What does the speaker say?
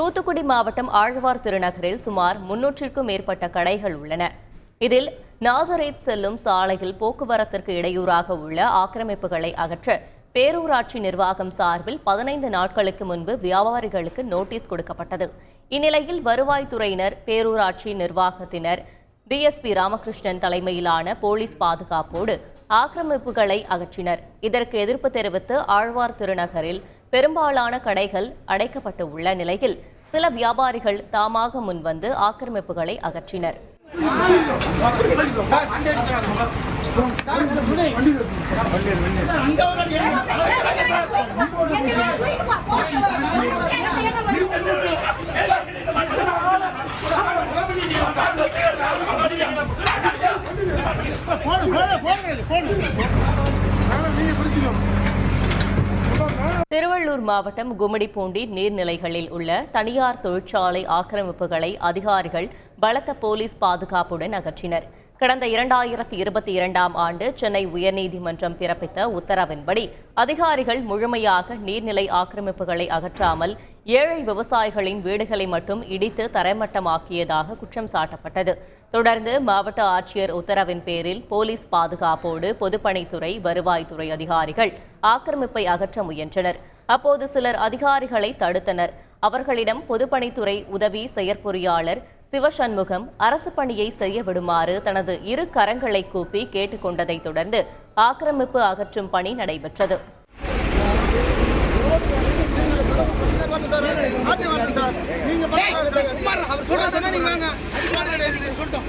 தூத்துக்குடி மாவட்டம் ஆழ்வார் திருநகரில் சுமார் முன்னூற்றிற்கும் மேற்பட்ட கடைகள் உள்ளன. இதில் நாசரேத் செல்லும் சாலையில் போக்குவரத்திற்கு இடையூறாக உள்ள ஆக்கிரமிப்புகளை அகற்ற பேரூராட்சி நிர்வாகம் சார்பில் பதினைந்து நாட்களுக்கு முன்பு வியாபாரிகளுக்கு நோட்டீஸ் கொடுக்கப்பட்டது. இந்நிலையில் வருவாய்த்துறையினர் பேரூராட்சி நிர்வாகத்தினர் டிஎஸ்பி ராமகிருஷ்ணன் தலைமையிலான போலீஸ் பாதுகாப்போடு ஆக்கிரமிப்புகளை அகற்றினர். இதற்கு எதிர்ப்பு தெரிவித்து ஆழ்வார் திருநகரில் பெரும்பாலான கடைகள் அடைக்கப்பட்டு உள்ள நிலையில் சில வியாபாரிகள் தாமாக முன்வந்து ஆக்கிரமிப்புகளை அகற்றினர். போடு போடு போடு போடு. நீங்க பிடிச்சிக்கோங்க திருவள்ளூர் மாவட்டம் கும்மிடிப்பூண்டி நீர்நிலைகளில் உள்ள தனியார் தொழிற்சாலை ஆக்கிரமிப்புகளை அதிகாரிகள் பலத்த போலீஸ் பாதுகாப்புடன் அகற்றினர். கடந்த இரண்டாயிரத்தி இருபத்தி இரண்டாம் ஆண்டு சென்னை உயர்நீதிமன்றம் பிறப்பித்த உத்தரவின்படி அதிகாரிகள் முழுமையாக நீர்நிலை ஆக்கிரமிப்புகளை அகற்றாமல் ஏழை விவசாயிகளின் வீடுகளை மட்டும் இடித்து தரைமட்டமாக்கியதாக குற்றம் சாட்டப்பட்டது. தொடர்ந்து மாவட்ட ஆட்சியர் உத்தரவின் பேரில் போலீஸ் பாதுகாப்போடு பொதுப்பணித்துறை வருவாய்த்துறை அதிகாரிகள் ஆக்கிரமிப்பை அகற்ற முயன்றனர். அப்போது சிலர் அதிகாரிகளை தடுத்தனர். அவர்களிடம் பொதுப்பணித்துறை உதவி செயற்பொறியாளர் சிவசண்முகம் அரசு பணியை செய்ய விடுமாறு தனது இரு கரங்களை கூப்பி கேட்டுக்கொண்டதைத் தொடர்ந்து ஆக்கிரமிப்பு அகற்றும் பணி நடைபெற்றது. சொல்லிட்டோம்.